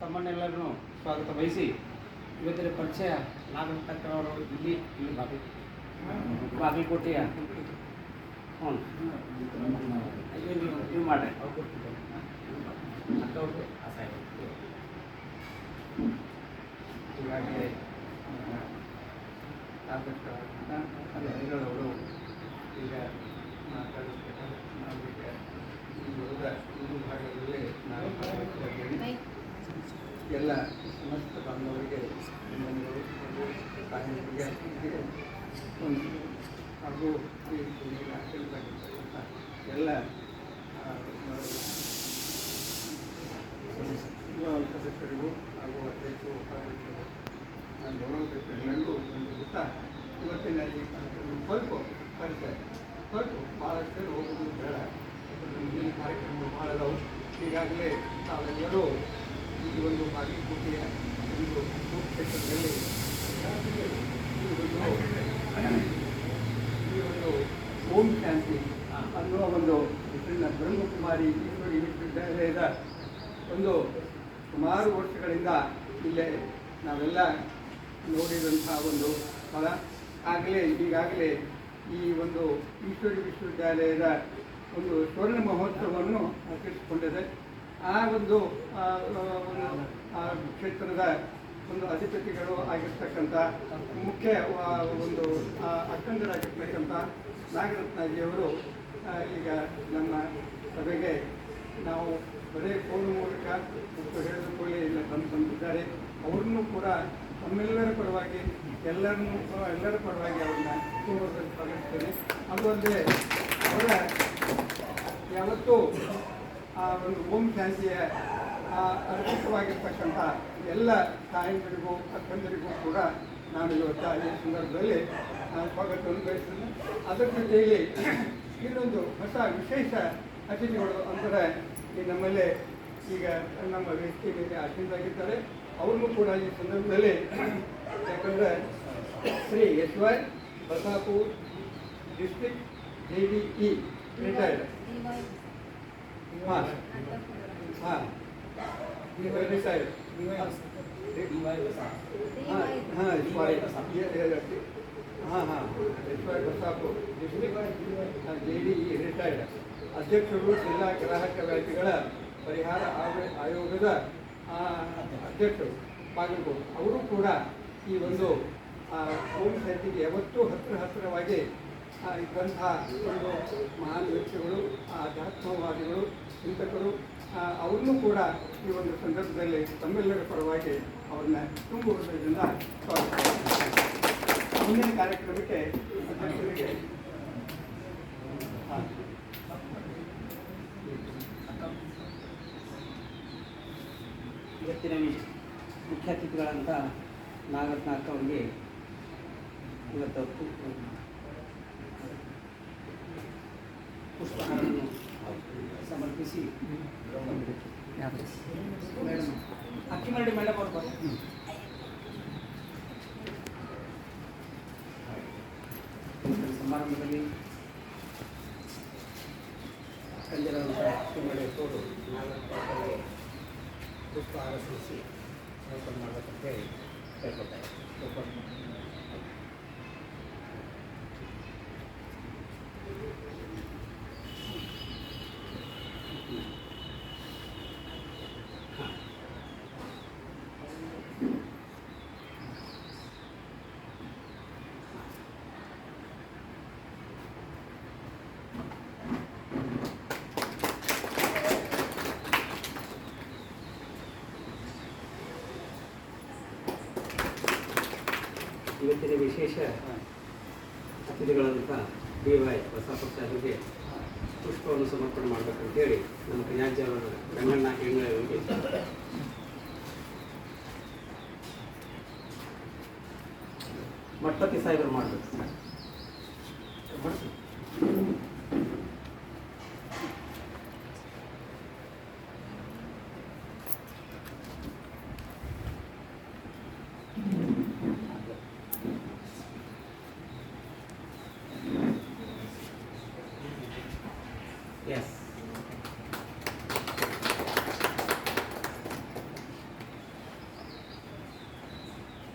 ತಮ್ಮನ್ನೆಲ್ಲರನ್ನು ಸ್ವಾಗತ ಬಯಸಿ ಇವತ್ತಿನ ಪರಿಚಯ ನಾಗರತಕ್ಕವರು ಇಲ್ಲಿ ಇಲ್ಲಿ ಬಾಗಿ ಬಾಗಲಕೋಟೆಯ ಹ್ಞೂ. ನೀವು ನೀವು ಮಾಡ್ರಿ. ಈಗಾಗಲೇ ಅವರು ಈಗ ನಾವು ಈ ಭಾಗದಲ್ಲಿ ಮಾತಾಡ್ತಿದ್ದೇನೆ. ಎಲ್ಲ ಸಮಸ್ತ ಬಾಂಧವರಿಗೆ ಅತ್ತಿಗೆಗೆ ಒಂದು ಹಾಗೂ ಈ ಎಲ್ಲ ಸದಸ್ಯರಿಗೂ ಹಾಗೂ ಅಧ್ಯಕ್ಷರು, ಉಪಾಧ್ಯಕ್ಷರು ನಾನು ಗೌರವ ಎಲ್ಲರಿಗೂ ಒಂದು ಗೊತ್ತ ಇವತ್ತಿನ ಈ ಕಾರ್ಯಕ್ರಮ ಸ್ವಲ್ಪ ಪರಿಚಯ. ಸ್ವಲ್ಪ ಭಾಳಷ್ಟು ಹೋಗೋದು ಬೇಡ. ಕಾರ್ಯಕ್ರಮ ಮುಂದಿನ ಕಾರ್ಯಕ್ರಮಗಳು ಭಾಳ ಈಗಾಗಲೇ ತಾವೆಲ್ಲರೂ ಈ ಒಂದು ಬಾಗಲಕೋಟೆಯ ಒಂದು ಕ್ಷೇತ್ರದಲ್ಲಿ ಈ ಒಂದು ಈ ಒಂದು ಓಂ ಶಾಂತಿ ಅನ್ನುವ ಒಂದು ಹೆಸರಿನ ಬ್ರಹ್ಮಕುಮಾರಿ ಈಶ್ವರಿ ವಿಶ್ವವಿದ್ಯಾಲಯದ ಒಂದು ಸುಮಾರು ವರ್ಷಗಳಿಂದ ಇಲ್ಲೇ ನಾವೆಲ್ಲ ನೋಡಿದಂಥ ಒಂದು ಸ್ಥಳ. ಆಗಲೇ ಈಗಾಗಲೇ ಈ ಒಂದು ಈಶ್ವರಿ ವಿಶ್ವವಿದ್ಯಾಲಯದ ಒಂದು ಸ್ವರ್ಣ ಮಹೋತ್ಸವವನ್ನು ಆಚರಿಸಿಕೊಂಡಿದೆ. ಆ ಒಂದು ಕ್ಷೇತ್ರದ ಒಂದು ಅಧಿಪತಿಗಳು ಆಗಿರ್ತಕ್ಕಂಥ ಮುಖ್ಯ ಒಂದು ಆ, ಅಕ್ಕಂದರಾಗಿರ್ತಕ್ಕಂಥ ನಾಗರತ್ನಾಜಿಯವರು ಈಗ ನಮ್ಮ ಸಭೆಗೆ ನಾವು ಬರೀ ಫೋನ್ ಮೂಲಕ ಮತ್ತು ಹೇಳಿದುಕೊಳ್ಳಿ ಇಲ್ಲ ತಂದು ತಂದಿದ್ದಾರೆ ಅವ್ರನ್ನೂ ಕೂಡ ತಮ್ಮೆಲ್ಲರ ಪರವಾಗಿ ಎಲ್ಲರನ್ನೂ ಎಲ್ಲರ ಪರವಾಗಿ ಅವ್ರನ್ನ ಪೂರ್ವದಲ್ಲಿ ಸ್ವಾಗತಿಸ್ತೇನೆ. ಅದು ಅಲ್ಲದೆ ಅವರ ಯಾವತ್ತೂ ಆ ಒಂದು ಓಂ ಶಾಂತಿಯ ಆ ಅರ್ಪಿತವಾಗಿರ್ತಕ್ಕಂಥ ಎಲ್ಲ ತಾಯಂದಿರಿಗೂ ಅಕ್ಕಂದರಿಗೂ ಕೂಡ ನಾನು ಇವತ್ತು ಈ ಸಂದರ್ಭದಲ್ಲಿ ನಾನು ಸ್ವಾಗತವನ್ನು ಬಯಸ್ತೇನೆ. ಅದರ ಜೊತೆಯಲ್ಲಿ ಇನ್ನೊಂದು ಹೊಸ ವಿಶೇಷ ಅತಿಥಿಗಳು ಅಂದರೆ ಈ ನಮ್ಮಲ್ಲಿ ಈಗ ನಮ್ಮ ವ್ಯಕ್ತಿ ಮೇಲೆ ಆಸೀನರಾಗಿದ್ದಾರೆ ಅವ್ರನ್ನೂ ಕೂಡ ಈ ಸಂದರ್ಭದಲ್ಲಿ, ಯಾಕಂದರೆ Shri S Y Basapur district D D E retired ಹಾಂ ಹಾಂ ಹಾಂ ಹಾಂ ಡಿ ರಿಟೈರ್ಡ್ ಅಧ್ಯಕ್ಷರು ಜಿಲ್ಲಾ ಗ್ರಾಹಕ ವ್ಯಾಪ್ತಿಗಳ ಪರಿಹಾರ ಆಯೋಗದ ಅಧ್ಯಕ್ಷರು ಬಾಗಲಕೋಟೆ ಅವರು ಕೂಡ ಈ ಒಂದು ಶಾಂತಿಗೆ ಯಾವತ್ತೂ ಹತ್ತಿರ ಹತ್ತಿರವಾಗಿ ಇದ್ದಂಥ ಒಂದು ಮಹಾನ್ ವ್ಯಕ್ತಿಗಳು ಆಧ್ಯಾತ್ಮವಾದಿಗಳು ಚಿಂತಕರು ಅವ್ರನ್ನು ಕೂಡ ಈ ಒಂದು ಸಂದರ್ಭದಲ್ಲಿ ತಮ್ಮೆಲ್ಲರ ಪರವಾಗಿ ಅವ್ರನ್ನ ತುಂಬ ಮುಂದಿನ ಕಾರ್ಯಕ್ರಮಕ್ಕೆ ಅಧ್ಯಕ್ಷರಿಗೆ ಇವತ್ತಿನ ಮುಖ್ಯ ಅತಿಥಿಗಳಂತ ನಾಗರತ್ನ ಅಕ್ಕ ಅವರಿಗೆ ಇವತ್ತು ಪು- ಪುಷ್ಪಹಾರವನ್ನು ಸಮರ್ಪಿಸಿ ಮೇಡಮ್ ಅಕ್ಕಿ ಮಾಡಿ ಮೇಡಮ್ ಅವ್ರು. ಈ ಸಮಾರಂಭದಲ್ಲಿ ಕಂದಿರುವಂಥ ಅಕ್ಕಿಮಳೆ ತೋಡು ಅವರಿಗೆ ಪುಷ್ಪಹಾರ ಸಲ್ಲಿಸಿ ಓಪನ್ ಮಾಡಬೇಕಂತೇಳಿ ಕೇಳ್ಕೊತಾರೆ ಓಪನ್ ಇವತ್ತಿನ ವಿಶೇಷ ಅತಿಥಿಗಳಂತ ಡಿ ವೈ ಬಸವಪ್ಪ ಸಾಹೇಬ್ಗೆ ಪುಷ್ಪವನ್ನು ಸಮರ್ಪಣೆ ಮಾಡಬೇಕಂತೇಳಿ ನಮ್ಮ ಕನ್ಯಾಜಿಯವರ ರಂಗಣ್ಣ ಹೆಂಗಳವರಿಗೆ ಮಠಪತಿ ಸಾಹೇಬರು ಮಾಡಬೇಕು.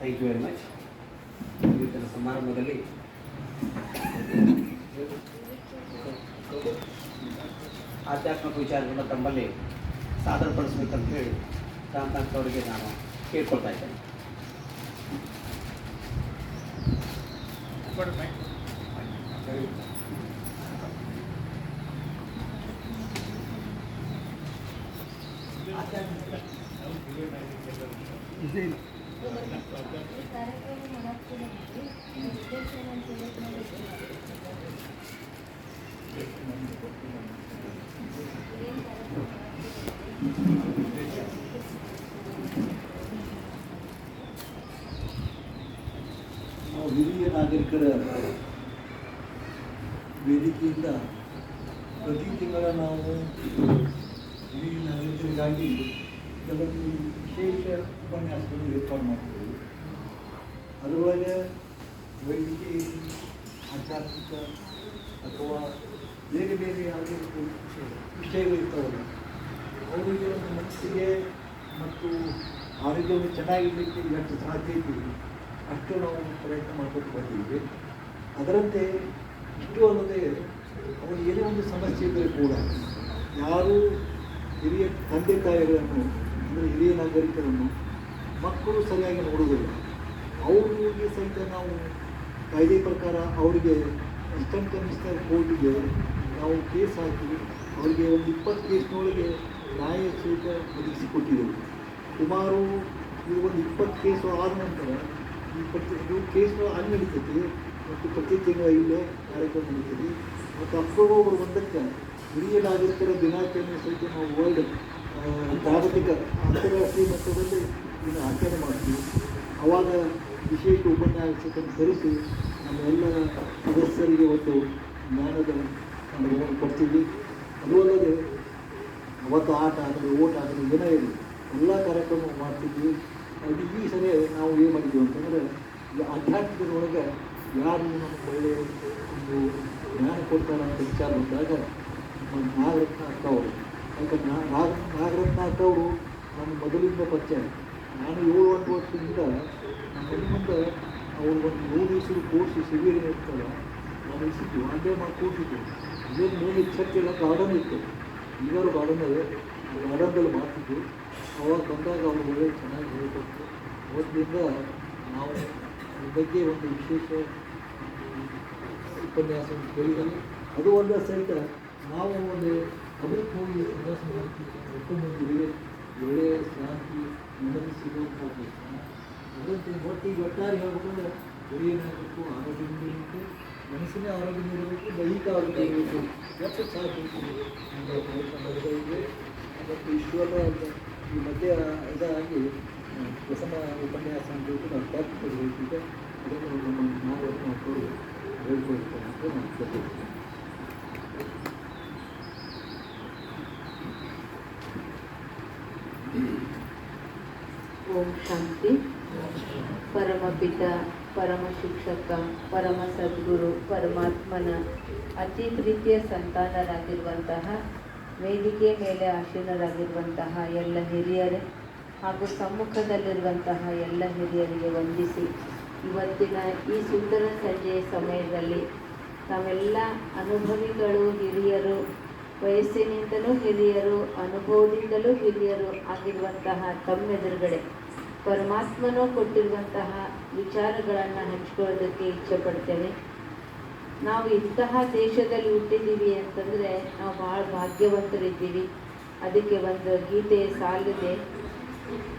ಥ್ಯಾಂಕ್ ಯು ವೆರಿ ಮಚ್ ಇವತ್ತಿನ ಸಮಾರಂಭದಲ್ಲಿ ಆಧ್ಯಾತ್ಮಿಕ ವಿಚಾರಗಳನ್ನ ತಮ್ಮಲ್ಲಿ ಸಾದರಪಡಿಸ್ಬೇಕಂತ ಹೇಳಿ ರಾಮಕಾಂತ್ ಅವರಿಗೆ ನಾನು ಕೇಳ್ಕೊಳ್ತಾ ಇದ್ದೇನೆ. ನಾವು ಹಿರಿಯ ನಾಗರಿಕರ ವೇದಿಕೆಯಿಂದ ಪ್ರತಿ ತಿಂಗಳ ನಾವು ಹಿರಿಯ ನಾಗರಿಕರಿಗಾಗಿ ಕೆಲವೊಂದು ವಿಶೇಷ ಉಪನ್ಯಾಸಗಳನ್ನು ಏರ್ಪಾಡು ಮಾಡ್ತೀವಿ. ಅದರೊಳಗೆ ವೈದ್ಯಕೀಯ ಆಧ್ಯಾತ್ಮಿಕ ಅಥವಾ ಬೇರೆ ಬೇರೆ ಯಾವುದೇ ವಿಷಯಗಳಿರ್ತಾವಲ್ಲ ಅವರಿಗೆ ಮನಸ್ಸಿಗೆ ಮತ್ತು ಆರೋಗ್ಯವನ್ನು ಚೆನ್ನಾಗಿರಲಿಕ್ಕೆ ಎಷ್ಟು ಸಾಧ್ಯ ಇದ್ದೀವಿ ಅಷ್ಟು ನಾವು ಪ್ರಯತ್ನ ಮಾಡ್ಕೊಂಡು ಬಂದಿದ್ದೀವಿ. ಅದರಂತೆ ಇಷ್ಟು ಅಲ್ಲದೆ ಅವರು ಏನೇ ಒಂದು ಸಮಸ್ಯೆ ಇದ್ದರೆ ಕೂಡ ಯಾರು ಹಿರಿಯ ತಂದೆ ತಾಯಿಗಳನ್ನು ಅಂದರೆ ಹಿರಿಯ ನಾಗರಿಕರನ್ನು ಮಕ್ಕಳು ಸರಿಯಾಗಿ ನೋಡುವುದಿಲ್ಲ. ಅವ್ರಿಗೆ ಸಹಿತ ನಾವು ಕಾಯ್ದೆ ಪ್ರಕಾರ ಅವರಿಗೆ ಅಸಿಸ್ಟೆಂಟ್ ಕಮಿಷನರ್ ಕೋರ್ಟಿಗೆ ನಾವು ಕೇಸ್ ಹಾಕಿ ಅವರಿಗೆ ಒಂದು ಇಪ್ಪತ್ತು ಕೇಸ್ನೊಳಗೆ ನ್ಯಾಯ ಸಹಿತ ಒದಗಿಸಿಕೊಟ್ಟಿದ್ದೆವು ಸುಮಾರು ಇದು ಒಂದು ಇಪ್ಪತ್ತು ಕೇಸು ಆದ ನಂತರ ಈ ಪ್ರತಿ ಇದು ಕೇಸ್ಗಳು ಅಲ್ಲಿ ನಡೀತೈತಿ ಮತ್ತು ಪ್ರತಿ ತಿಂಗಳ ಇಲ್ಲೇ ಕಾರ್ಯಕ್ರಮ ನಡೀತದೆ ಮತ್ತು ಅಕ್ಟೋಬರ್ ಒಂದಕ್ಕೆ ಹಿರಿಯ ನಾಗರಿಕರ ದಿನಾಚರಣೆ ಸಹಿತ ನಾವು ವರ್ಲ್ಡ್ ಜಾಗತಿಕ ಅಂತಾರಾಷ್ಟ್ರೀಯ ಮಟ್ಟದಲ್ಲಿ ಇದನ್ನು ಆಚರಣೆ ಮಾಡ್ತೀವಿ. ಅವಾಗ ವಿಶೇಷ ಉಪನ್ಯಾಸಕ್ಕೆ ಕರೆಸಿ ನಮ್ಮ ಎಲ್ಲ ಸದಸ್ಯರಿಗೆ ಒಂದು ಜ್ಞಾನದ ಅನುಭವವನ್ನು ಕೊಡ್ತೀವಿ. ಅದು ಅಲ್ಲದೆ ಅವತ್ತು ಆಟ ಆಗಲಿ ಓಟ ಆಗಲಿ ಏನೇ ಇರಲಿ, ಎಲ್ಲ ಕಾರ್ಯಕ್ರಮ ಮಾಡ್ತಿದ್ವಿ. ಅದು ಈ ಸರಿ ನಾವು ಏನು ಮಾಡಿದ್ವಿ ಅಂತಂದರೆ ಆಧ್ಯಾತ್ಮಿಕದೊಳಗೆ ಯಾರು ನಮಗೆ ಒಳ್ಳೆಯ ಒಂದು ಜ್ಞಾನ ಕೊಡ್ತಾರೆ ಅಂತ ವಿಚಾರ ಬಂದಾಗ ನಮ್ಮ ನಾಗರತ್ನ ಅಕ್ಕ ಅವರು ಯಾಕಂದ್ರೆ ನಾಗ ನಾಗರತ್ನ ಅಕ್ಕ ಅವರು ನನ್ನ ಮೊದಲಿಂದ ಪರಿಚಯ. ನಾನು ಏಳು ಒಂದು ವರ್ಷದಿಂದ ನಮ್ಮ ಮುಂದೆ ಅವರು ಒಂದು ಮೂರು ದಿವಸದ ಕೋರ್ಸ್ ಸಿವಿಯರ್ ಇರ್ತಲ್ಲ ನಾನು ಇಸಿದ್ದು ಅದೇ ಮಾಡಿ ಕೂತಿದ್ದೆ ಇದೇನು ಮೇಲೆ ಎಲ್ಲ ಗಾರ್ಡನ್ ಇತ್ತು. ಈಗಾರು ಗಾರ್ಡನ್ ಇದೆ ಗಾರ್ಡನ್ದಲ್ಲಿ ಮಾಡ್ತಿದ್ದು ಅವಾಗ ಬಂದಾಗ ಅವ್ರು ಒಳ್ಳೆ ಚೆನ್ನಾಗಿ ಹೇಳ್ಕೊಟ್ಟು ಅವತ್ತಿನಿಂದ ನಾವು ಅದ್ರ ಬಗ್ಗೆ ಒಂದು ವಿಶೇಷ ಉಪನ್ಯಾಸವನ್ನು ಕೇಳಿದಲ್ಲಿ ಅದು ಒಂದೇ ಸಹಿತ ನಾವು ಒಂದು ಅದಕ್ಕೆ ಹೋಗಿ ಒಟ್ಟು ಒಳ್ಳೆಯ ಶಾಂತಿ ನೆಮ್ಮದಿ ಸಿಗುವಂಥ ಅದರಂತೆ ಒಟ್ಟು ಒಟ್ಟಾರೆ ಹೇಳ್ಬೇಕಂದ್ರೆ ಆರೋಗ್ಯದಿಂದ ಇರಬೇಕು ಮನಸ್ಸಿನ ಆರೋಗ್ಯದಿಂದ ದೈಹಿಕ ಆರೋಗ್ಯ ಇರಬೇಕು. ಎಷ್ಟು ಸಾಕು? ಇದ್ವಿ ಮತ್ತು ಈಶ್ವರ ಈ ಮಧ್ಯ ಇದಾಗಿ ಪ್ರಥಮ ಉಪನ್ಯಾಸ ಅಂತ ಹೇಳ್ಬಿಟ್ಟು ನಾವು ಕೊಡಬೇಕಿದೆ ಅದನ್ನು ನಮ್ಮ ನಾವು ಅಂತ ನಾನು ಕೇಳ್ಕೊಳ್ತೀನಿ. ಓಂ ಶಾಂತಿ ಪರಮಪಿತ ಪರಮ ಶಿಕ್ಷಕ ಪರಮ ಸದ್ಗುರು ಪರಮಾತ್ಮನ ಅತಿ ಪ್ರೀತಿಯ ಸಂತಾನರಾಗಿರುವಂತಹ ವೇದಿಕೆ ಮೇಲೆ ಆಶೀನರಾಗಿರುವಂತಹ ಎಲ್ಲ ಹಿರಿಯರೇ ಹಾಗೂ ಸಮ್ಮುಖದಲ್ಲಿರುವಂತಹ ಎಲ್ಲ ಹಿರಿಯರಿಗೆ ವಂದಿಸಿ, ಇವತ್ತಿನ ಈ ಸುಂದರ ಸಂಜೆಯ ಸಮಯದಲ್ಲಿ ನಾವೆಲ್ಲ ಅನುಭವಿಗಳು ಹಿರಿಯರು, ವಯಸ್ಸಿನಿಂದಲೂ ಹಿರಿಯರು, ಅನುಭವದಿಂದಲೂ ಹಿರಿಯರು ಆಗಿರುವಂತಹ ತಮ್ಮೆದುರುಗಡೆ ಪರಮಾತ್ಮನೂ ಕೊಟ್ಟಿರುವಂತಹ ವಿಚಾರಗಳನ್ನು ಹಂಚ್ಕೊಳ್ಳೋದಕ್ಕೆ ಇಚ್ಛೆ ಪಡ್ತೇವೆ ನಾವು ಇಂತಹ ದೇಶದಲ್ಲಿ ಹುಟ್ಟಿದ್ದೀವಿ ಅಂತಂದರೆ ನಾವು ಭಾಳ ಭಾಗ್ಯವಂತರಿದ್ದೀವಿ. ಅದಕ್ಕೆ ಒಂದು ಗೀತೆ ಸಾಲಿದೆ,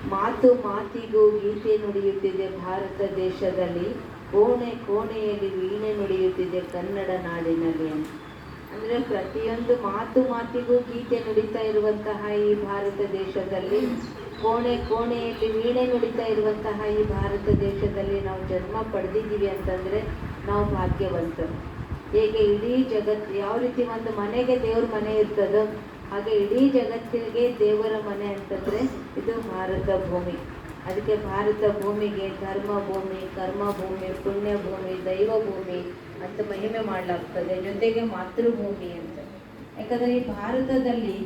ಮಾತು ಮಾತಿಗೂ ಗೀತೆ ನುಡಿಯುತ್ತಿದೆ ಭಾರತ ದೇಶದಲ್ಲಿ, ಕೋಣೆ ಕೋಣೆಯಲ್ಲಿ ವೀಣೆ ನುಡಿಯುತ್ತಿದೆ ಕನ್ನಡ ನಾಡಿನಲ್ಲಿ ಅಂತ. ಅಂದರೆ ಪ್ರತಿಯೊಂದು ಮಾತು ಮಾತಿಗೂ ಗೀತೆ ನುಡಿತಾ ಇರುವಂತಹ ಈ ಭಾರತ ದೇಶದಲ್ಲಿ ಕೋಣೆ ಕೋಣೆಯಲ್ಲಿ ವೀಣೆ ನುಡಿತಾ ಇರುವಂತಹ ಈ ಭಾರತ ದೇಶದಲ್ಲಿ ನಾವು ಜನ್ಮ ಪಡೆದಿದ್ದೀವಿ ಅಂತಂದರೆ ನಾವು ಭಾಗ್ಯವಂತರು. ಹೇಗೆ ಇಡೀ ಜಗತ್ತು ಯಾವ ರೀತಿ ಒಂದು ಮನೆಗೆ ದೇವ್ರ ಮನೆ ಇರ್ತದೋ ಹಾಗೆ ಇಡೀ ಜಗತ್ತಿಗೆ ದೇವರ ಮನೆ ಅಂತಂದರೆ ಇದು ಭಾರತ ಭೂಮಿ. ಅದಕ್ಕೆ ಭಾರತ ಭೂಮಿಗೆ ಧರ್ಮ ಭೂಮಿ, ಕರ್ಮ ಭೂಮಿ, ಪುಣ್ಯ ಭೂಮಿ, ದೈವ ಭೂಮಿ ಅಂತ ಮಹಿಮೆ ಮಾಡಲಾಗ್ತದೆ. ಜೊತೆಗೆ ಮಾತೃಭೂಮಿ ಅಂತ. ಯಾಕಂದರೆ ಈ ಭಾರತದಲ್ಲಿ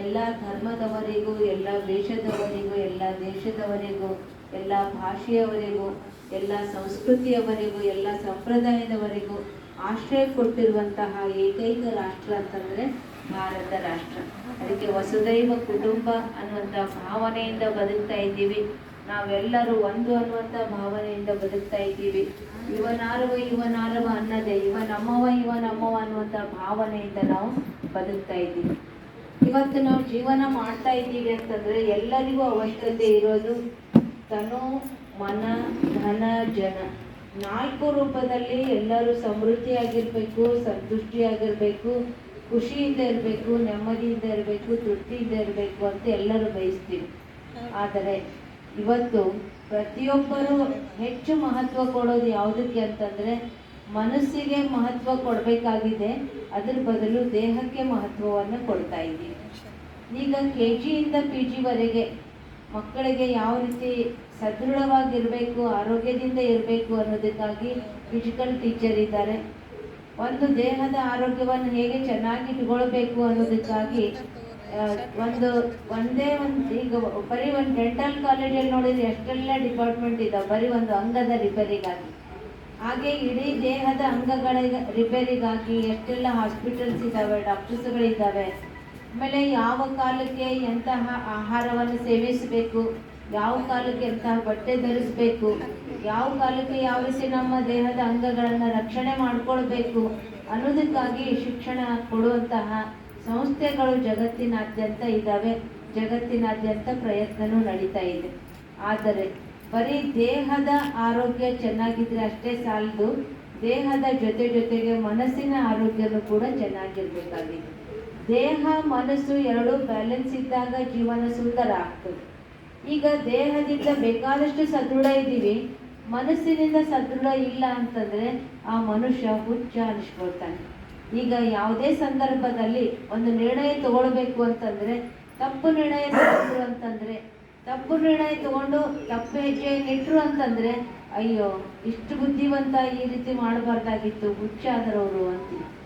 ಎಲ್ಲ ಧರ್ಮದವರಿಗೂ, ಎಲ್ಲ ದೇಶದವರಿಗೂ ಎಲ್ಲ ದೇಶದವರಿಗೂ, ಎಲ್ಲ ಭಾಷೆಯವರಿಗೂ, ಎಲ್ಲ ಸಂಸ್ಕೃತಿಯವರಿಗೂ, ಎಲ್ಲ ಸಂಪ್ರದಾಯದವರಿಗೂ ಆಶ್ರಯ ಕೊಟ್ಟಿರುವಂತಹ ಏಕೈಕ ರಾಷ್ಟ್ರ ಅಂತಂದರೆ ಭಾರತ ರಾಷ್ಟ್ರ. ಅದಕ್ಕೆ ವಸುದೈವ ಕುಟುಂಬ ಅನ್ನುವಂಥ ಭಾವನೆಯಿಂದ ಬದುಕ್ತಾ ಇದ್ದೀವಿ. ನಾವೆಲ್ಲರೂ ಒಂದು ಅನ್ನುವಂಥ ಭಾವನೆಯಿಂದ ಬದುಕ್ತಾ ಇದ್ದೀವಿ. ಇವನಾರವ ಇವನಾರವ ಅನ್ನದೇ, ಇವ ನಮ್ಮವ ಇವ ನಮ್ಮವ ಅನ್ನುವಂಥ ಭಾವನೆಯಿಂದ ನಾವು ಬದುಕ್ತಾ ಇದ್ದೀವಿ. ಇವತ್ತು ನಾವು ಜೀವನ ಮಾಡ್ತಾ ಇದ್ದೀವಿ ಅಂತಂದ್ರೆ ಎಲ್ಲರಿಗೂ ಅವಶ್ಯಕತೆ ಇರೋದು ತನು, ಮನ, ಧನ, ಜನ. ನಾಲ್ಕು ರೂಪದಲ್ಲಿ ಎಲ್ಲರೂ ಸಮೃದ್ಧಿಯಾಗಿರ್ಬೇಕು, ಸಂತುಷ್ಟಿಯಾಗಿರ್ಬೇಕು, ಖುಷಿಯಿಂದ ಇರಬೇಕು, ನೆಮ್ಮದಿಯಿಂದ ಇರಬೇಕು, ತೃಪ್ತಿಯಿಂದ ಇರಬೇಕು ಅಂತ ಎಲ್ಲರೂ ಬಯಸ್ತೀವಿ. ಆದರೆ ಇವತ್ತು ಪ್ರತಿಯೊಬ್ಬರು ಹೆಚ್ಚು ಮಹತ್ವ ಕೊಡೋದು ಯಾವುದಕ್ಕೆ ಅಂತಂದ್ರೆ ಮನಸ್ಸಿಗೆ ಮಹತ್ವ ಕೊಡಬೇಕಾಗಿದೆ, ಅದ್ರ ಬದಲು ದೇಹಕ್ಕೆ ಮಹತ್ವವನ್ನು ಕೊಡ್ತಾ ಇದ್ದೀವಿ. ಈಗ ಕೆ ಜಿಯಿಂದ ಪಿ ಜಿವರೆಗೆ ಮಕ್ಕಳಿಗೆ ಯಾವ ರೀತಿ ಸದೃಢವಾಗಿರಬೇಕು, ಆರೋಗ್ಯದಿಂದ ಇರಬೇಕು ಅನ್ನೋದಕ್ಕಾಗಿ ಫಿಸಿಕಲ್ ಟೀಚರ್ ಇದ್ದಾರೆ. ಒಂದು ದೇಹದ ಆರೋಗ್ಯವನ್ನು ಹೇಗೆ ಚೆನ್ನಾಗಿ ಇಟ್ಕೊಳ್ಬೇಕು ಅನ್ನೋದಕ್ಕಾಗಿ ಒಂದು ಒಂದೇ ಒಂದು, ಈಗ ಬರೀ ಒಂದು ಡೆಂಟಲ್ ಕಾಲೇಜಲ್ಲಿ ನೋಡಿದ್ರೆ ಎಷ್ಟೆಲ್ಲ ಡಿಪಾರ್ಟ್ಮೆಂಟ್ ಇದ್ದಾವೆ ಬರೀ ಒಂದು ಅಂಗದ ರಿಪೇರಿಗಾಗಿ. ಹಾಗೆ ಇಡೀ ದೇಹದ ಅಂಗಗಳ ರಿಪೇರಿಗಾಗಿ ಎಷ್ಟೆಲ್ಲ ಹಾಸ್ಪಿಟಲ್ಸ್ ಇದ್ದಾವೆ ಡಾಕ್ಟರ್ಸ್ಗಳಿದ್ದಾವೆ ಆಮೇಲೆ ಯಾವ ಕಾಲಕ್ಕೆ ಎಂತಹ ಆಹಾರವನ್ನು ಸೇವಿಸಬೇಕು, ಯಾವ ಕಾಲಕ್ಕೆ ಎಂತಹ ಬಟ್ಟೆ ಧರಿಸಬೇಕು, ಯಾವ ಕಾಲಕ್ಕೆ ಯಾವ ರೀತಿ ನಮ್ಮ ದೇಹದ ಅಂಗಗಳನ್ನು ರಕ್ಷಣೆ ಮಾಡಿಕೊಳ್ಬೇಕು ಅನ್ನೋದಕ್ಕಾಗಿ ಶಿಕ್ಷಣ ಕೊಡುವಂತಹ ಸಂಸ್ಥೆಗಳು ಜಗತ್ತಿನಾದ್ಯಂತ ಇದ್ದಾವೆ ಜಗತ್ತಿನಾದ್ಯಂತ ಪ್ರಯತ್ನವೂ ನಡೀತಾ ಇದೆ. ಆದರೆ ಬರೀ ದೇಹದ ಆರೋಗ್ಯ ಚೆನ್ನಾಗಿದ್ರೆ ಅಷ್ಟೇ ಸಾಲದು, ದೇಹದ ಜೊತೆ ಜೊತೆಗೆ ಮನಸ್ಸಿನ ಆರೋಗ್ಯನೂ ಕೂಡ ಚೆನ್ನಾಗಿರ್ಬೇಕಾಗಿದೆ. ದೇಹ, ಮನಸ್ಸು ಎರಡೂ ಬ್ಯಾಲೆನ್ಸ್ ಇದ್ದಾಗ ಜೀವನ ಸುಂದರ ಆಗ್ತದೆ. ಈಗ ದೇಹದಿಂದ ಬೇಕಾದಷ್ಟು ಸದೃಢ ಇದ್ದೀವಿ. ಮನಸ್ಸಿನಿಂದ ಸದೃಢ ಇಲ್ಲ ಅಂತಂದ್ರೆ ಆ ಮನುಷ್ಯ ಹುಚ್ಚ ಅನಿಸ್ಕೊಳ್ತಾನೆ. ಈಗ ಯಾವುದೇ ಸಂದರ್ಭದಲ್ಲಿ ಒಂದು ನಿರ್ಣಯ ತಗೊಳ್ಬೇಕು ಅಂತಂದ್ರೆ, ತಪ್ಪು ನಿರ್ಣಯ ತಗೊಂಡ್ರು ಅಂತಂದ್ರೆ, ತಪ್ಪು ನಿರ್ಣಯ ತಗೊಂಡು ತಪ್ಪು ಹೆಜ್ಜೆ ನೆಟ್ರು ಅಂತಂದ್ರೆ, ಅಯ್ಯೋ, ಇಷ್ಟು ಬುದ್ಧಿವಂತ ಈ ರೀತಿ ಮಾಡಬಾರ್ದಾಗಿತ್ತು, ಹುಚ್ಚಾದರವರು ಅಂತೀವಿ.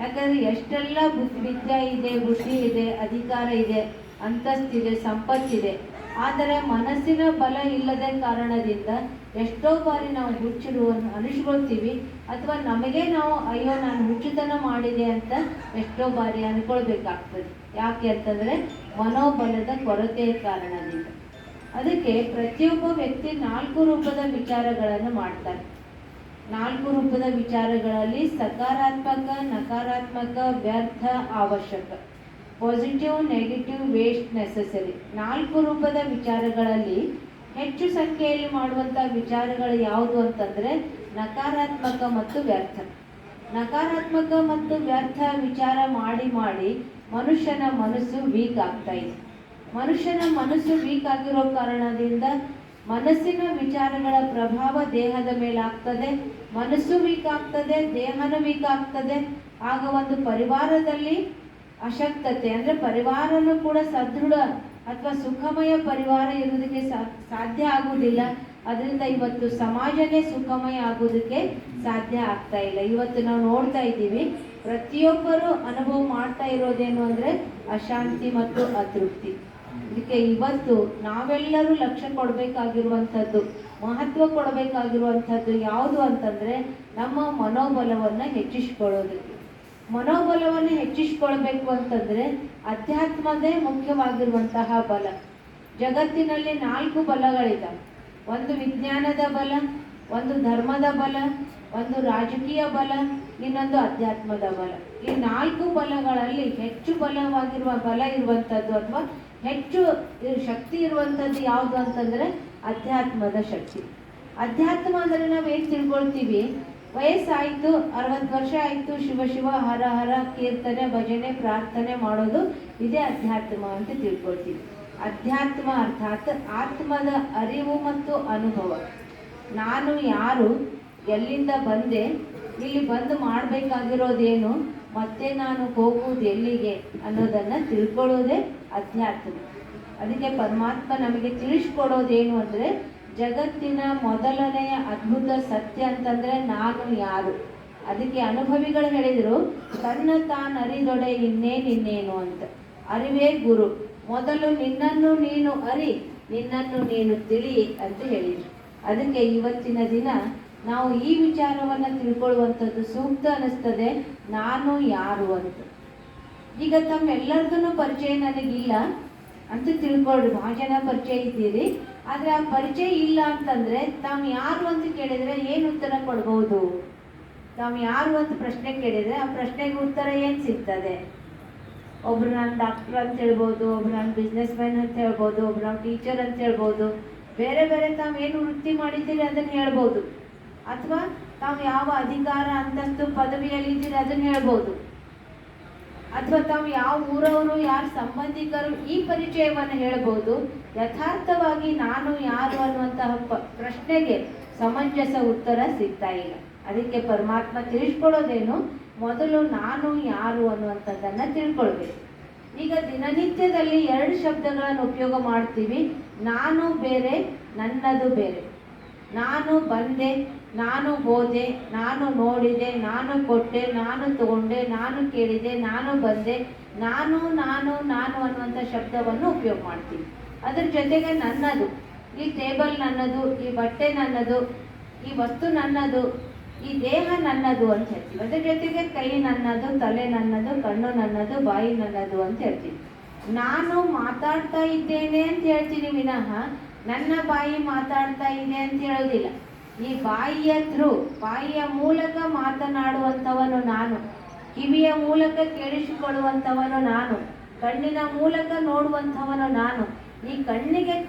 ಯಾಕಂದ್ರೆ ಎಷ್ಟೆಲ್ಲ ಬುದ್ಧಿ ವಿದ್ಯೆ ಇದೆ, ಬುದ್ಧಿ ಇದೆ, ಅಧಿಕಾರ ಇದೆ, ಅಂತಸ್ತಿದೆ, ಸಂಪತ್ತಿದೆ. ಆದರೆ ಮನಸ್ಸಿನ ಬಲ ಇಲ್ಲದ ಕಾರಣದಿಂದ ಎಷ್ಟೋ ಬಾರಿ ನಾವು ಹುಚ್ಚಿರುವನ್ನು ಅನ್- ಅನಿಸ್ಕೊಳ್ತೀವಿ. ಅಥವಾ ನಮಗೆ ನಾವು, ಅಯ್ಯೋ, ನಾನು ಹುಚ್ಚುತನ ಮಾಡಿದೆ ಅಂತ ಎಷ್ಟೋ ಬಾರಿ ಅನ್ಕೊಳ್ಬೇಕಾಗ್ತದೆ. ಯಾಕೆ ಅಂತಂದ್ರೆ ಮನೋಬಲದ ಕೊರತೆಯ ಕಾರಣದಿಂದ. ಅದಕ್ಕೆ ಪ್ರತಿಯೊಬ್ಬ ವ್ಯಕ್ತಿ ನಾಲ್ಕು ರೂಪದ ವಿಚಾರಗಳನ್ನು ಮಾಡ್ತಾರೆ ನಾಲ್ಕು ರೂಪದ ವಿಚಾರಗಳಲ್ಲಿ ಸಕಾರಾತ್ಮಕ, ನಕಾರಾತ್ಮಕ, ವ್ಯರ್ಥ, ಅವಶ್ಯಕ. ಪಾಸಿಟಿವ್ ನೆಗೆಟಿವ್ ವೇಸ್ಟ್ ನೆಸೆಸರಿ ನಾಲ್ಕು ರೂಪದ ವಿಚಾರಗಳಲ್ಲಿ ಹೆಚ್ಚು ಸಂಖ್ಯೆಯಲ್ಲಿ ಮಾಡುವಂಥ ವಿಚಾರಗಳು ಯಾವುದು ಅಂತಂದ್ರೆ ನಕಾರಾತ್ಮಕ ಮತ್ತು ವ್ಯರ್ಥ. ನಕಾರಾತ್ಮಕ ಮತ್ತು ವ್ಯರ್ಥ ವಿಚಾರ ಮಾಡಿ ಮಾಡಿ ಮನುಷ್ಯನ ಮನಸ್ಸು ವೀಕ್ ಆಗ್ತಾ ಇದೆ. ಮನುಷ್ಯನ ಮನಸ್ಸು ವೀಕ್ ಆಗಿರೋ ಕಾರಣದಿಂದ ಮನಸ್ಸಿನ ವಿಚಾರಗಳ ಪ್ರಭಾವ ದೇಹದ ಮೇಲೆ ಆಗ್ತದೆ ಮನಸ್ಸು ವೀಕ್ ಆಗ್ತದೆ ದೇಹನೂ ವೀಕ್ ಆಗ್ತದೆ ಆಗ ಒಂದು ಪರಿವಾರದಲ್ಲಿ ಅಶಕ್ತತೆ, ಅಂದ್ರೆ ಪರಿವಾರನೂ ಕೂಡ ಸದೃಢ ಅಥವಾ ಸುಖಮಯ ಪರಿವಾರ ಇರುವುದಕ್ಕೆ ಸಾಧ್ಯ ಆಗುವುದಿಲ್ಲ. ಅದರಿಂದ ಇವತ್ತು ಸಮಾಜನೇ ಸುಖಮಯ ಆಗೋದಕ್ಕೆ ಸಾಧ್ಯ ಆಗ್ತಾ ಇಲ್ಲ. ಇವತ್ತು ನಾವು ನೋಡ್ತಾ ಇದ್ದೀವಿ, ಪ್ರತಿಯೊಬ್ಬರು ಅನುಭವ ಮಾಡ್ತಾ ಇರೋದೇನು ಅಂದ್ರೆ ಅಶಾಂತಿ ಮತ್ತು ಅತೃಪ್ತಿ. ಇದಕ್ಕೆ ಇವತ್ತು ನಾವೆಲ್ಲರೂ ಲಕ್ಷ್ಯ ಕೊಡಬೇಕಾಗಿರುವಂಥದ್ದು, ಮಹತ್ವ ಕೊಡಬೇಕಾಗಿರುವಂಥದ್ದು ಯಾವುದು ಅಂತಂದ್ರೆ ನಮ್ಮ ಮನೋಬಲವನ್ನು ಹೆಚ್ಚಿಸ್ಕೊಳ್ಳೋದಕ್ಕೆ ಮನೋಬಲವನ್ನು ಹೆಚ್ಚಿಸ್ಕೊಳ್ಬೇಕು ಅಂತಂದ್ರೆ ಅಧ್ಯಾತ್ಮದೇ ಮುಖ್ಯವಾಗಿರುವಂತಹ ಬಲ. ಜಗತ್ತಿನಲ್ಲಿ ನಾಲ್ಕು ಬಲಗಳಿದ್ದಾವೆ ಒಂದು ವಿಜ್ಞಾನದ ಬಲ, ಒಂದು ಧರ್ಮದ ಬಲ, ಒಂದು ರಾಜಕೀಯ ಬಲ, ಇನ್ನೊಂದು ಅಧ್ಯಾತ್ಮದ ಬಲ. ಈ ನಾಲ್ಕು ಬಲಗಳಲ್ಲಿ ಹೆಚ್ಚು ಬಲವಾಗಿರುವ ಬಲ ಇರುವಂಥದ್ದು ಅಥವಾ ಹೆಚ್ಚು ಶಕ್ತಿ ಇರುವಂಥದ್ದು ಯಾವುದು ಅಂತಂದರೆ ಅಧ್ಯಾತ್ಮದ ಶಕ್ತಿ. ಅಧ್ಯಾತ್ಮ ನಾವು ಏನು ತಿಳ್ಕೊಳ್ತೀವಿ? ವಯಸ್ಸಾಯಿತು, ಅರವತ್ತು ವರ್ಷ ಆಯಿತು, ಶಿವ ಶಿವ, ಹರ ಹರ, ಕೀರ್ತನೆ, ಭಜನೆ, ಪ್ರಾರ್ಥನೆ ಮಾಡೋದು ಇದೇ ಅಧ್ಯಾತ್ಮ ಅಂತ ತಿಳ್ಕೊಳ್ತೀವಿ. ಅಧ್ಯಾತ್ಮ ಅರ್ಥಾತ್ ಆತ್ಮದ ಅರಿವು ಮತ್ತು ಅನುಭವ. ನಾನು ಯಾರು, ಎಲ್ಲಿಂದ ಬಂದೆ, ಇಲ್ಲಿ ಬಂದು ಮಾಡಬೇಕಾಗಿರೋದೇನು ಮತ್ತೆ ನಾನು ಹೋಗುವುದು ಎಲ್ಲಿಗೆ ಅನ್ನೋದನ್ನು ತಿಳ್ಕೊಳ್ಳೋದೇ ಅಧ್ಯಾತ್ಮ. ಅದಕ್ಕೆ ಪರಮಾತ್ಮ ನಮಗೆ ತಿಳಿಸ್ಕೊಡೋದೇನು ಅಂದರೆ, ಜಗತ್ತಿನ ಮೊದಲನೆಯ ಅದ್ಭುತ ಸತ್ಯ ಅಂತಂದ್ರೆ ನಾನು ಯಾರು? ಅದಕ್ಕೆ ಅನುಭವಿಗಳು ಹೇಳಿದರು, ತನ್ನ ತಾನು ಅರಿದೊಡೆ ಇನ್ನೇನಿನ್ನೇನು ಅಂತ. ಅರಿವೇ ಗುರು. ಮೊದಲು ನಿನ್ನನ್ನು ನೀನು ಅರಿ, ನಿನ್ನನ್ನು ನೀನು ತಿಳಿ ಅಂತ ಹೇಳಿದರು. ಅದಕ್ಕೆ ಇವತ್ತಿನ ದಿನ ನಾವು ಈ ವಿಚಾರವನ್ನ ತಿಳ್ಕೊಳ್ಳುವಂಥದ್ದು ಸೂಕ್ತ ಅನ್ನಿಸ್ತದೆ, ನಾನು ಯಾರು ಅಂತ. ಈಗ ತಮ್ಮೆಲ್ಲರದೂ ಪರಿಚಯ ನನಗಿಲ್ಲ ಅಂತ ತಿಳ್ಕೊಳ್ರಿ ಭಾಳ ಜನ ಪರಿಚಯ ಇದ್ದೀರಿ. ಆದರೆ ಆ ಪರಿಚಯ ಇಲ್ಲ ಅಂತಂದ್ರೆ ತಾವು ಯಾರು ಅಂತ ಕೇಳಿದ್ರೆ ಏನು ಉತ್ತರ ಕೊಡ್ಬೋದು? ತಾವು ಯಾರು ಅಂತ ಪ್ರಶ್ನೆ ಕೇಳಿದ್ರೆ ಆ ಪ್ರಶ್ನೆಗೆ ಉತ್ತರ ಏನು ಸಿಗ್ತದೆ? ಒಬ್ರು ನಾನು ಡಾಕ್ಟರ್ ಅಂತ ಹೇಳ್ಬೋದು, ಒಬ್ರು ನಾನು ಬಿಸ್ನೆಸ್ ಮ್ಯಾನ್ ಅಂತ ಹೇಳ್ಬೋದು, ಒಬ್ರು ನಾವು ಟೀಚರ್ ಅಂತ ಹೇಳ್ಬೋದು. ಬೇರೆ ಬೇರೆ ತಾವು ಏನು ವೃತ್ತಿ ಮಾಡಿದ್ದೀರಿ ಅದನ್ನು ಹೇಳ್ಬೋದು. ಅಥವಾ ತಾವು ಯಾವ ಅಧಿಕಾರ, ಅಂತಸ್ತು, ಪದವಿಯಲ್ಲಿದ್ದೀರಿ ಅದನ್ನು ಹೇಳ್ಬೋದು. ಅಥವಾ ತಾವು ಯಾವ ಊರವರು, ಯಾರ ಸಂಬಂಧಿಕರು ಈ ಪರಿಚಯವನ್ನು ಹೇಳ್ಬೋದು. ಯಥಾರ್ಥವಾಗಿ ನಾನು ಯಾರು ಅನ್ನುವಂತಹ ಪ್ರಶ್ನೆಗೆ ಸಮಂಜಸ ಉತ್ತರ ಸಿಗ್ತಾ ಇಲ್ಲ. ಅದಕ್ಕೆ ಪರಮಾತ್ಮ ತಿಳಿಸ್ಕೊಡೋದೇನು? ಮೊದಲು ನಾನು ಯಾರು ಅನ್ನುವಂಥದ್ದನ್ನು ತಿಳ್ಕೊಳ್ಬೇಕು. ಈಗ ದಿನನಿತ್ಯದಲ್ಲಿ ಎರಡು ಶಬ್ದಗಳನ್ನು ಉಪಯೋಗ ಮಾಡ್ತೀವಿ. ನಾನು ಬೇರೆ, ನನ್ನದು ಬೇರೆ. ನಾನು ಬಂದೆ ನಾನು ಹೋದೆ, ನಾನು ನೋಡಿದೆ, ನಾನು ಕೊಟ್ಟೆ, ನಾನು ತಗೊಂಡೆ, ನಾನು ಕೇಳಿದೆ, ನಾನು ಬಂದೆ, ನಾನು ನಾನು ನಾನು ಅನ್ನುವಂಥ ಶಬ್ದವನ್ನು ಉಪಯೋಗ ಮಾಡ್ತೀನಿ. ಅದ್ರ ಜೊತೆಗೆ ನನ್ನದು, ಈ ಟೇಬಲ್ ನನ್ನದು, ಈ ಬಟ್ಟೆ ನನ್ನದು, ಈ ವಸ್ತು ನನ್ನದು, ಈ ದೇಹ ನನ್ನದು ಅಂತ ಹೇಳ್ತೀವಿ. ಅದ್ರ ಜೊತೆಗೆ ಕೈ ನನ್ನದು, ತಲೆ ನನ್ನದು, ಕಣ್ಣು ನನ್ನದು, ಬಾಯಿ ನನ್ನದು ಅಂತ ಹೇಳ್ತೀವಿ. ನಾನು ಮಾತಾಡ್ತಾ ಇದ್ದೇನೆ ಅಂತ ಹೇಳ್ತೀನಿ ವಿನಃ, ನನ್ನ ಬಾಯಿ ಮಾತಾಡ್ತಾ ಇದೆ ಅಂತ ಹೇಳೋದಿಲ್ಲ. ಈ ಬಾಯಿಯ ಥ್ರೂ, ಬಾಯಿಯ ಮೂಲಕ ಮಾತನಾಡುವಂಥವನು ನಾನು. ಕಿವಿಯ ಮೂಲಕ ಕೇಳಿಸಿಕೊಳ್ಳುವಂಥವನು ನಾನು. ಕಣ್ಣಿನ ಮೂಲಕ ನೋಡುವಂಥವನು ನಾನು. ಈ ಕಣ್ಣಿಗೆ